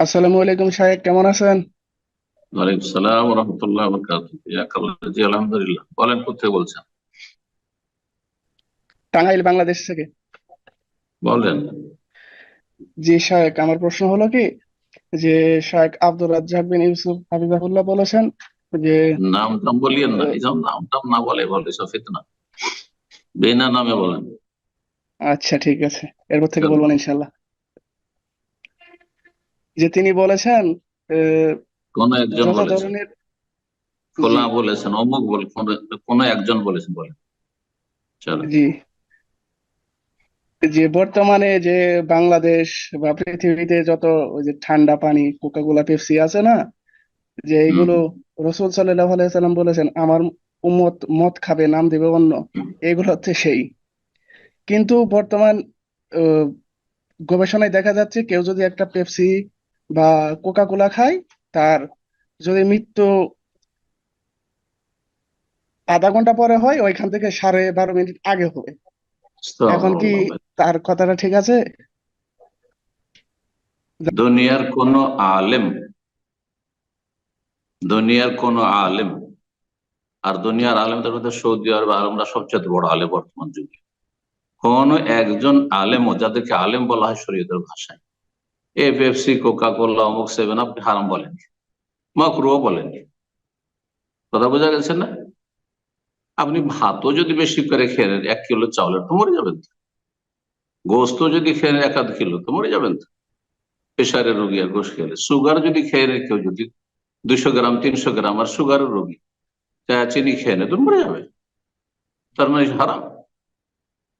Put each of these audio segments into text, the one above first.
আসসালামু আলাইকুম সাহেব কেমন আছেন? ওয়ালাইকুম সালাম রহমতুল্লাহ জি আলহামদুলিল্লাহ। বলেন কোথায় বলছেন? টাঙ্গাইল বাংলাদেশ থেকে। বলেন। জি শায়েক আমার প্রশ্ন হলো কি যে শায়েক আব্দুর রাজ্জাক বিন ইউসুফ হাফিজাহুল্লাহ বলেছেন যে নাম টাম বলিয়েন না এই নাম টাম না বলে বলে সব ফিতনা। বিনা নামে বলেন। আচ্ছা ঠিক আছে। এরপর থেকে বলব না ইনশাল্লাহ যে তিনি বলেছেন কোন একজন বলেছেন। খোলা বলেছেন অমুক বলে কোন- একজন বলেছেন বলেন। চলো। জি। যে বর্তমানে যে বাংলাদেশ বা পৃথিবীতে যত ওই যে ঠান্ডা পানি পেপসি আছে না যে এইগুলো রসুল সাল্লাম বলেছেন আমার উম্মত মদ খাবে নাম দেবে অন্য। এগুলো হচ্ছে সেই। কিন্তু বর্তমান আহ, গবেষণায় দেখা যাচ্ছে কেউ যদি একটা পেপসি বা কোকা কোলা খায় তার যদি মৃত্যু আধা ঘণ্টা পরে হয় ওইখান থেকে সাড়ে বারো মিনিট আগে হবে। এখন কি তার কথাটা ঠিক আছে? দুনিয়ার কোন আলেম দুনিয়ার কোন আলেম আর দুনিয়ার আলেমদের মধ্যে সৌদি আরব আলমরা সবচেয়ে বড় আলেম বর্তমান যুগে। কোন একজন আলেমও যাদেরকে আলেম বলা হয় শরীয়তের ভাষায় এ পেপসি কোকা কোলা অমুক সেভেন আপনি হারাম বলেন। মকরুও বলেন। কথা বোঝা গেছে না? আপনি ভাতও যদি বেশি করে খেয়ে নেন, এক কিলো চাউলের তো মরে যাবেন তো। গোস্ত যদি খেয়ে নেন, এক আধ কিলো তো মরে যাবেন তো। প্রেশারের রোগী আর গোস খেলে সুগার যদি খেয়ে নেয় কেউ যদি দুশো গ্রাম, তিনশো গ্রাম, আর সুগারের রোগী চিনি খেয়ে নেয় তো মরে যাবে। তার মানে হারাম।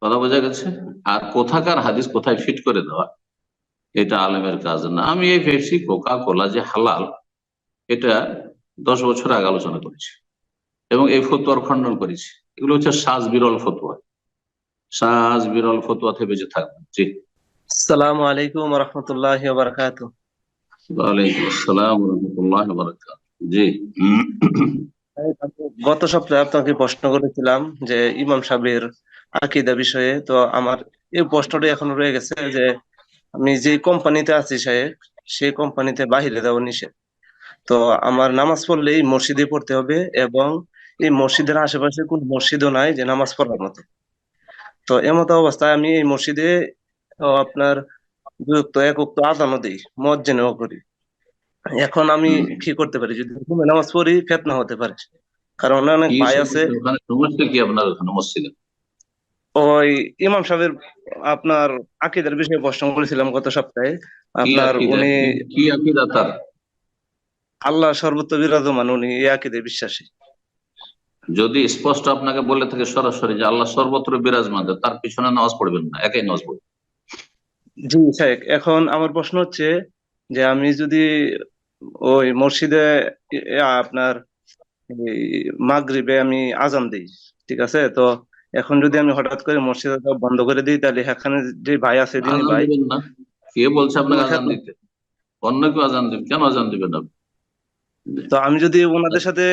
কথা বোঝা গেছে? আর কোথাকার হাদিস কোথায় ফিট করে দেওয়া? এটা আলেমের কাজ না। আমি এই পেপসি কোকা কোলা যে হালাল এটা দশ বছর আগে আলোচনা করেছি এবং এই ফতুয়ার খণ্ডন করেছি। এগুলো হচ্ছে সাজ বিরল ফতুয়া। সাজ বিরল ফতুয়া থেকে বেঁচে থাকবে। জি। আসসালামু আলাইকুম রহমতুল্লাহ বারকাত ওয়ালাইকুম আসসালাম রহমতুল্লাহ বারাকাত জি। গত সপ্তাহে আপনাকে প্রশ্ন করেছিলাম যে ইমাম সাহেবের আকিদা বিষয়ে। তো আমার এই প্রশ্নটা এখন রয়ে গেছে যে আমি যে কোম্পানিতে আছি সাহেব সেই কোম্পানিতে বাহিরে দেওয়া নিষেধ। তো আমার নামাজ পড়লে এই মসজিদে পড়তে হবে এবং এই মসজিদের আশেপাশে কোন মসজিদও নাই যে নামাজ পড়ার মতো। তো এমতো অবস্থায় আমি এই মসজিদে আপনার দুই উক্ত এক উক্ত আজানও দিই মজ্জেনেও করি। এখন আমি কি করতে পারি? যদি নামাজ পড়ি ফেতনা হতে পারে। কারণ অনেক ভাই আছে সমস্যা কি আপনার ওখানে মসজিদে? ওই ইমাম সাহেবের আপনার আকিদার বিষয়ে প্রশ্ন করেছিলাম গত সপ্তাহে। আপনার উনি কি- আকিদা তার? আল্লাহ সর্বত্র বিরাজমান উনি এই আকিদে বিশ্বাসী। যদি স্পষ্ট আপনাকে বলে থাকে সরাসরি যে আল্লাহ সর্বত্র বিরাজমান তার পিছনে নামাজ পড়বেন না একাই নামাজ পড়বেন। জি শেখ এখন আমার প্রশ্ন হচ্ছে যে আমি যদি ওই মসজিদে আপনার মাগরিবে আমি আজান দিই ঠিক আছে? তো এখন যদি আমি হঠাৎ করে মসজিদটা বন্ধ করে দিই তাহলে এখানে যে ভাই আছে আজান ভাই কে বলছে আপনাকে আজান দিতে? অন্য কেউ আজান দিবে? কেন আজান দিবেন আপনি তো আমি যদি ওনাদের সাথে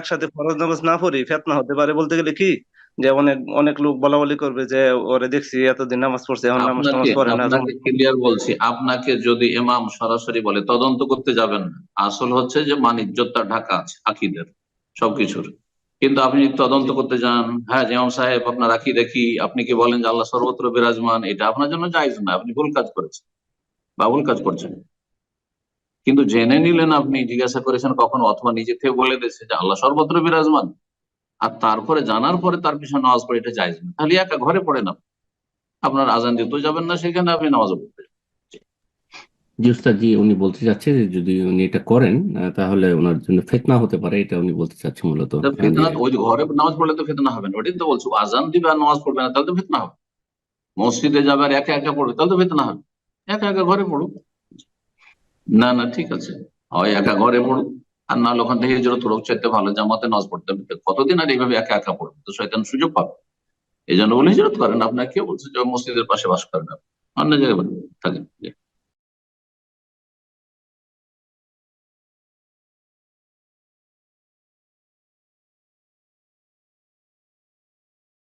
একসাথে ফরজ নামাজ না পড়ি ফেতনা হতে পারে বলতে গেলে কি? যে অনেক অনেক লোক বলা বলি করবে যে ওরে দেখছি এতদিন নামাজ পড়ছে এখন নামাজ আপনাকে পড়ে না আপনাকে ক্লিয়ার বলছি আপনাকে যদি ইমাম সরাসরি বলে তদন্ত করতে যাবেন না। আসল হচ্ছে যে মানিজ্যতা ঢাকা আছে আকিদের সবকিছুর। কিন্তু আপনি যদি তদন্ত করতে যান হ্যাঁ যে ইমাম সাহেব, আপনার আকি দেখি আপনি কি বলেন যে আল্লাহ সর্বত্র বিরাজমান? এটা আপনার জন্য জায়জ না, আপনি ভুল কাজ করেছেন বা ভুল কাজ করছেন। কিন্তু জেনে নিলেন আপনি, জিজ্ঞাসা করেছেন কখন, অথবা নিজে থেকে বলে দিয়েছে যে আল্লাহ সর্বত্র বিরাজমান। আর তারপরে জানার পরে তার পিছনে নামাজ পড়ে, এটা যাইজ না। তাহলে একা ঘরে পড়ে না আপনার আজান দিতেও যাবেন না, সেখানে আপনি নামাজ পড়তে যাবেন। জি উস্তাদ জি উনি বলতে চাচ্ছে যে যদি উনি এটা করেন তাহলে ওনার জন্য ফিতনা হতে পারে এটা উনি বলতে চাচ্ছে মূলত। ওই ঘরে নামাজ পড়লে তো ফিতনা হবে না। ওটাই তো বলছো আজান দিবে আর নামাজ পড়বে না তাহলে তো ফিতনা হবে। মসজিদে যাবে আর একা একা পড়বে তাহলে তো ফিতনা হবে। একা একা ঘরে পড়ুক। না না ঠিক আছে। হয় একা ঘরে পড়ুক আর না ওখান থেকে হিজরত হোক চাইতে ভালো জামাতে নামাজ পড়তে হবে। কতদিন আর এইভাবে একা একা পড়বে? তো শয়তান সুযোগ পাবে। এই জন্য বলে হিজরত করেন। আপনার কে বলছে যে মসজিদের পাশে বাস করেন অন্য জায়গায় থাকেন।